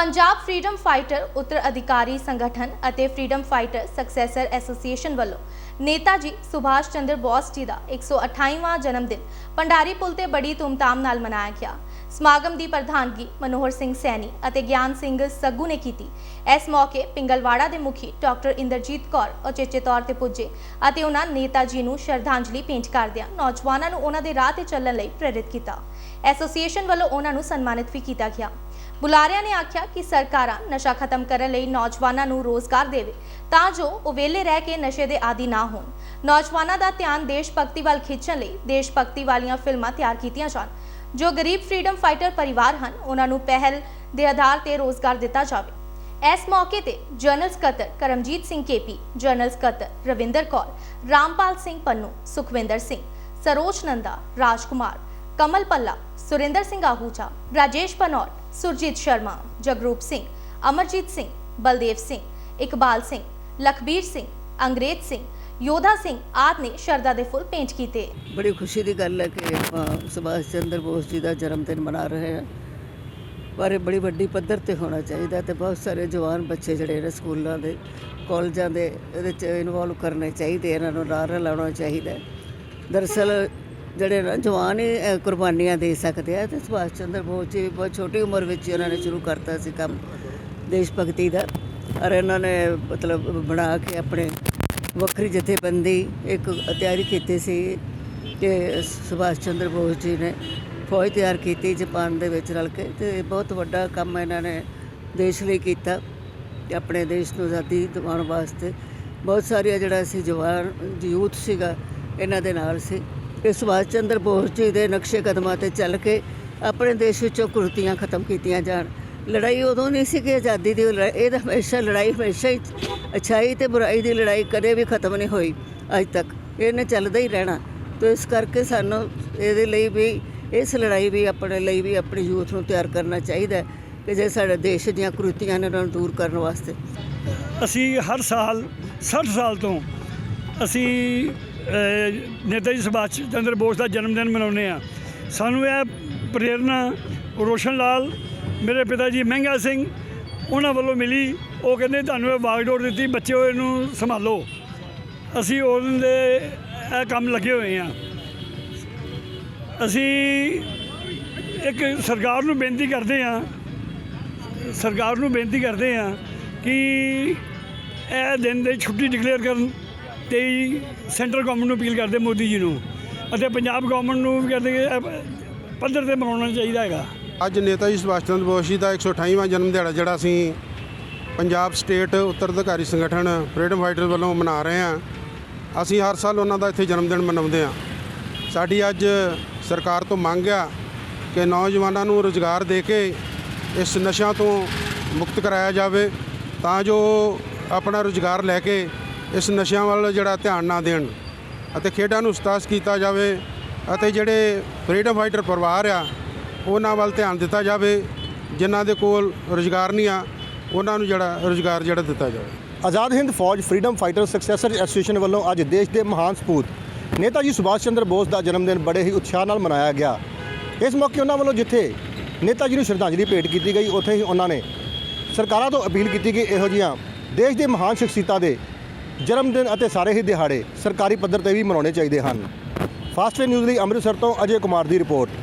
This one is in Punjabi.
ਪੰਜਾਬ ਫਰੀडम ਫਾਈਟਰ ਉੱਤਰ ਅਧਿਕਾਰੀ ਸੰਗਠਨ ਅਤੇ ਫਰੀडम ਫਾਈਟਰ ਸਕਸੈਸਰ ਐਸੋਸੀਏਸ਼ਨ ਵੱਲੋਂ ਨੇਤਾ ਜੀ ਸੁਭਾਸ਼ ਚੰਦਰ ਬੋਸ ਜੀ ਦਾ 128ਵਾਂ ਜਨਮ ਦਿਨ ਪੰਡਾਰੀ ਪੁਲ ਤੇ ਬੜੀ ਧੂਮਧਾਮ ਨਾਲ ਮਨਾਇਆ ਗਿਆ। ਸਮਾਗਮ ਦੀ ਪ੍ਰਧਾਨਗੀ ਮਨੋਹਰ ਸਿੰਘ ਸੈਣੀ ਅਤੇ ਗਿਆਨ ਸਿੰਘ ਸੱਗੂ ਨੇ ਕੀਤੀ। ਇਸ ਮੌਕੇ ਪਿੰਗਲਵਾੜਾ ਦੇ ਮੁਖੀ ਡਾਕਟਰ ਇੰਦਰਜੀਤ ਕੌਰ ਉਚੇਚੇ ਤੌਰ ਤੇ ਪੁੱਜੇ ਅਤੇ ਉਹਨਾਂ ਨੇਤਾ ਜੀ ਨੂੰ ਸ਼ਰਧਾਂਜਲੀ ਭੇਂਟ ਕਰਦਿਆਂ ਨੌਜਵਾਨਾਂ ਨੂੰ ਉਹਨਾਂ ਦੇ ਰਾਹ ਤੇ ਚੱਲਣ ਲਈ ਪ੍ਰੇਰਿਤ ਕੀਤਾ। ਐਸੋਸੀਏਸ਼ਨ ਵੱਲੋਂ ਉਹਨਾਂ ਨੂੰ ਸਨਮਾਨਿਤ ਵੀ ਕੀਤਾ ਗਿਆ। ਬੁਲਾਰਿਆਂ ਨੇ ਆਖਿਆ ਕਿ ਸਰਕਾਰਾਂ ਨਸ਼ਾ ਖਤਮ ਕਰਨ ਲਈ ਨੌਜਵਾਨਾਂ ਨੂੰ ਰੋਜ਼ਗਾਰ ਦੇਵੇ, ਤਾਂ ਜੋ ਉਹ ਵਿਹਲੇ ਰਹਿ ਕੇ ਨਸ਼ੇ ਦੇ ਆਦੀ ਨਾ ਹੋਣ। ਨੌਜਵਾਨਾਂ ਦਾ ਧਿਆਨ ਦੇਸ਼ ਭਗਤੀ ਵੱਲ ਖਿੱਚਣ ਲਈ ਦੇਸ਼ ਭਗਤੀ ਵਾਲੀਆਂ ਫਿਲਮਾਂ ਤਿਆਰ ਕੀਤੀਆਂ ਜਾਣ। ਜੋ ਗਰੀਬ ਫਰੀडम ਫਾਈਟਰ ਪਰਿਵਾਰ ਹਨ, ਉਹਨਾਂ ਨੂੰ ਪਹਿਲ ਦੇ ਆਧਾਰ ਤੇ ਰੋਜ਼ਗਾਰ ਦਿੱਤਾ ਜਾਵੇ। ਇਸ ਮੌਕੇ ਤੇ ਜਨਰਲ ਸਕੱਤਰ ਕਰਮਜੀਤ ਸਿੰਘ ਕੇਪੀ ਜਨਰਲ ਸਕੱਤਰ ਰਵਿੰਦਰ ਕੌਰ, ਰਾਮਪਾਲ ਸਿੰਘ ਪੰਨੂ, ਸੁਖਵਿੰਦਰ ਸਿੰਘ, ਸਰੋਜ ਨੰਦਾ, ਰਾਜਕੁਮਾਰ, ਕਮਲ ਪੱਲਾ, ਸੁਰਿੰਦਰ ਸਿੰਘ ਆਹੂਜਾ, ਰਾਜੇਸ਼ ਪਨੌਟ ਸੁਰਜੀਤ ਸ਼ਰਮਾ, ਜਗਰੂਪ ਸਿੰਘ, ਅਮਰਜੀਤ ਸਿੰਘ, ਬਲਦੇਵ ਸਿੰਘ, ਇਕਬਾਲ ਸਿੰਘ, ਲਖਬੀਰ ਸਿੰਘ, ਅੰਗਰੇਜ਼ ਸਿੰਘ, ਯੋਧਾ ਸਿੰਘ ਆਦਿ ਨੇ ਸ਼ਰਧਾ ਦੇ ਫੁੱਲ ਭੇਂਟ ਕੀਤੇ ਬੜੀ ਖੁਸ਼ੀ ਦੀ ਗੱਲ ਹੈ ਕਿ ਆਪਾਂ ਸੁਭਾਸ਼ ਚੰਦਰ ਬੋਸ ਜੀ ਦਾ ਜਨਮ ਦਿਨ ਮਨਾ ਰਹੇ ਹਾਂ ਪਰ ਇਹ ਬੜੀ ਵੱਡੀ ਪੱਧਰ ਤੇ ਹੋਣਾ ਚਾਹੀਦਾ ਤੇ ਬਹੁਤ ਸਾਰੇ ਜਵਾਨ ਬੱਚੇ ਜਿਹੜੇ ਨੇ ਸਕੂਲਾਂ ਦੇ, ਕਾਲਜਾਂ ਦੇ, ਇਹਦੇ ਚ ਇਨਵੋਲਵ ਕਰਨੇ ਚਾਹੀਦੇ ਇਹਨਾਂ ਨੂੰ ਰਾਹ ਲਾਉਣਾ ਚਾਹੀਦਾ ਹੈ। ਜਿਹੜੇ ਨਾ ਜਵਾਨ ਹੀ ਕੁਰਬਾਨੀਆਂ ਦੇ ਸਕਦੇ ਆ। ਤੇ ਸੁਭਾਸ਼ ਚੰਦਰ ਬੋਸ ਜੀ ਵੀ ਬਹੁਤ ਛੋਟੀ ਉਮਰ ਵਿੱਚ ਇਹਨਾਂ ਨੇ ਸ਼ੁਰੂ ਕਰਤਾ ਸੀ ਕੰਮ ਦੇਸ਼ ਭਗਤੀ ਦਾ। ਔਰ ਇਹਨਾਂ ਨੇ ਮਤਲਬ ਬਣਾ ਕੇ ਆਪਣੇ ਵੱਖਰੀ ਜਥੇਬੰਦੀ ਇੱਕ ਤਿਆਰੀ ਕੀਤੀ ਸੀ ਕਿ ਸੁਭਾਸ਼ ਚੰਦਰ ਬੋਸ ਜੀ ਨੇ ਫੌਜ ਤਿਆਰ ਕੀਤੀ ਜਾਪਾਨ ਦੇ ਵਿੱਚ ਰਲ ਕੇ। ਤੇ ਬਹੁਤ ਵੱਡਾ ਕੰਮ ਇਹਨਾਂ ਨੇ ਦੇਸ਼ ਲਈ ਕੀਤਾ ਤੇ ਆਪਣੇ ਦੇਸ਼ ਨੂੰ ਆਜ਼ਾਦੀ ਦਿਵਾਉਣ ਵਾਸਤੇ। ਬਹੁਤ ਸਾਰੀਆਂ ਜਿਹੜਾ ਸੀ ਜਵਾਨ, ਯੂਥ ਸੀਗਾ, ਇਹਨਾਂ ਦੇ ਨਾਲ ਸੀ। ਕਿ ਸੁਭਾਸ਼ ਚੰਦਰ ਬੋਸ ਜੀ ਦੇ ਨਕਸ਼ੇ ਕਦਮਾਂ ਤੇ ਚੱਲ ਕੇ ਆਪਣੇ ਦੇਸ਼ ਵਿੱਚੋਂ ਕੁਰਤੀਆਂ ਖਤਮ ਕੀਤੀਆਂ ਜਾਣ। ਲੜਾਈ ਉਦੋਂ ਨਹੀਂ ਸੀ ਕਿ ਆਜ਼ਾਦੀ ਦੀ ਲੜਾਈ, ਇਹ ਤਾਂ ਹਮੇਸ਼ਾ ਲੜਾਈ ਹਮੇਸ਼ਾ ਹੀ ਅੱਛਾਈ ਤੇ ਬੁਰਾਈ ਦੀ ਲੜਾਈ ਕਦੇ ਵੀ ਖਤਮ ਨਹੀਂ ਹੋਈ ਅੱਜ ਤੱਕ। ਇਹਨੇ ਚੱਲਦਾ ਹੀ ਰਹਿਣਾ। ਤੇ ਇਸ ਕਰਕੇ ਸਾਨੂੰ ਇਹਦੇ ਲਈ ਵੀ, ਇਸ ਲੜਾਈ ਵੀ ਆਪਣੇ ਲਈ ਵੀ ਆਪਣੀ ਯੂਥ ਨੂੰ ਤਿਆਰ ਕਰਨਾ ਚਾਹੀਦਾ ਕਿ ਜੇ ਸਾਡੇ ਦੇਸ਼ ਦੀਆਂ ਕੁਰੀਤੀਆਂ ਨੇ ਉਹਨਾਂ ਨੂੰ ਦੂਰ ਕਰਨ ਵਾਸਤੇ। ਅਸੀਂ ਹਰ ਸਾਲ 60 ਸਾਲ ਤੋਂ ਅਸੀਂ ਨੇਤਾ ਜੀ ਸੁਭਾਸ਼ ਚੰਦਰ ਬੋਸ ਦਾ ਜਨਮ ਦਿਨ ਮਨਾਉਂਦੇ ਆ ਸਾਨੂੰ ਇਹ ਪ੍ਰੇਰਨਾ ਰੋਸ਼ਨ ਲਾਲ, ਮੇਰੇ ਪਿਤਾ ਜੀ ਮਹਿੰਗਾ ਸਿੰਘ, ਉਹਨਾਂ ਵੱਲੋਂ ਮਿਲੀ। ਉਹ ਕਹਿੰਦੇ, ਤੁਹਾਨੂੰ ਇਹ ਬਾਗਡੋਰ ਦਿੱਤੀ ਬੱਚਿਓ ਇਹਨੂੰ ਸੰਭਾਲੋ। ਅਸੀਂ ਉਹਨਾਂ ਦੇ ਇਹ ਕੰਮ ਲੱਗੇ ਹੋਏ ਆ ਅਸੀਂ ਇੱਕ ਸਰਕਾਰ ਨੂੰ ਬੇਨਤੀ ਕਰਦੇ ਆ ਸਰਕਾਰ ਨੂੰ ਬੇਨਤੀ ਕਰਦੇ ਆ ਕਿ ਇਹ ਦਿਨ ਦੇ ਛੁੱਟੀ ਡਿਕਲੇਅਰ ਕਰਨ। ਤੇ ਹੀ ਸੈਂਟਰਲ ਗਵਰਨਮੈਂਟ ਨੂੰ ਅਪੀਲ ਕਰਦੇ ਮੋਦੀ ਜੀ ਨੂੰ ਅਤੇ ਪੰਜਾਬ ਗਵਰਨਮੈਂਟ ਨੂੰ ਵੀ ਕਹਿੰਦੇ ਪੱਧਰ ਤੇ ਮਨਾਉਣਾ ਚਾਹੀਦਾ ਹੈਗਾ। ਅੱਜ ਨੇਤਾ ਜੀ ਸੁਭਾਸ਼ ਚੰਦਰ ਬੋਸ ਜੀ ਦਾ 128ਵਾਂ ਜਨਮ ਦਿਹਾੜਾ ਜਿਹੜਾ ਅਸੀਂ ਪੰਜਾਬ ਸਟੇਟ ਉੱਤਰਾਧਿਕਾਰੀ ਸੰਗਠਨ ਫਰੀडम ਫਾਈਟਰ ਵੱਲੋਂ ਮਨਾ ਰਹੇ ਹਾਂ। ਅਸੀਂ ਹਰ ਸਾਲ ਉਹਨਾਂ ਦਾ ਇੱਥੇ ਜਨਮ ਦਿਨ ਮਨਾਉਂਦੇ ਹਾਂ। ਸਾਡੀ ਅੱਜ ਸਰਕਾਰ ਤੋਂ ਮੰਗ ਆ ਕਿ ਨੌਜਵਾਨਾਂ ਨੂੰ ਰੁਜ਼ਗਾਰ ਦੇ ਕੇ ਇਸ ਨਸ਼ਿਆਂ ਤੋਂ ਮੁਕਤ ਕਰਾਇਆ ਜਾਵੇ ਤਾਂ ਜੋ ਆਪਣਾ ਰੁਜ਼ਗਾਰ ਲੈ ਕੇ ਇਸ ਨਸ਼ਿਆਂ ਵੱਲ ਜਿਹੜਾ ਧਿਆਨ ਨਾ ਦੇਣ ਅਤੇ ਖੇਡਾਂ ਨੂੰ ਉਸਤਾਸ ਕੀਤਾ ਜਾਵੇ ਅਤੇ ਜਿਹੜੇ ਫਰੀडम ਫਾਈਟਰ ਪਰਿਵਾਰ ਆ, ਉਹਨਾਂ ਵੱਲ ਧਿਆਨ ਦਿੱਤਾ ਜਾਵੇ, ਜਿਨ੍ਹਾਂ ਦੇ ਕੋਲ ਰੋਜ਼ਗਾਰ ਨਹੀਂ ਆ, ਉਹਨਾਂ ਨੂੰ ਜਿਹੜਾ ਰੋਜ਼ਗਾਰ ਜਿਹੜਾ ਦਿੱਤਾ ਜਾਵੇ। ਆਜ਼ਾਦ ਹਿੰਦ ਫੌਜ ਫਰੀडम ਫਾਈਟਰ ਸਕਸੈਸਰ ਐਸੋਸੀਏਸ਼ਨ ਵੱਲੋਂ ਅੱਜ ਦੇਸ਼ ਦੇ ਮਹਾਨ ਸਪੂਤ ਨੇਤਾ ਜੀ ਸੁਭਾਸ਼ ਚੰਦਰ ਬੋਸ ਦਾ ਜਨਮ ਦਿਨ ਬੜੇ ਹੀ ਉਤਸ਼ਾਹ ਨਾਲ ਮਨਾਇਆ ਗਿਆ। ਇਸ ਮੌਕੇ ਉਹਨਾਂ ਵੱਲੋਂ ਜਿੱਥੇ ਨੇਤਾ ਜੀ ਨੂੰ ਸ਼ਰਧਾਂਜਲੀ ਭੇਟ ਕੀਤੀ ਗਈ, ਉੱਥੇ ਹੀ ਉਹਨਾਂ ਨੇ ਸਰਕਾਰਾਂ ਤੋਂ ਅਪੀਲ ਕੀਤੀ ਕਿ ਇਹੋ ਜਿਹੀਆਂ ਦੇਸ਼ ਦੇ ਮਹਾਨ ਸ਼ਖਸੀਅਤਾਂ ਦੇ ਜਨਮ ਦਿਨ ਅਤੇ ਸਾਰੇ ਹੀ ਦਿਹਾੜੇ ਸਰਕਾਰੀ ਪੱਧਰ ਤੇ ਵੀ ਮਨਾਉਣੇ ਚਾਹੀਦੇ ਹਨ। ਫਾਸਟ ਨਿਊਜ਼ ਲਈ ਅੰਮ੍ਰਿਤਸਰ ਤੋਂ ਅਜੇ ਕੁਮਾਰ ਦੀ ਰਿਪੋਰਟ।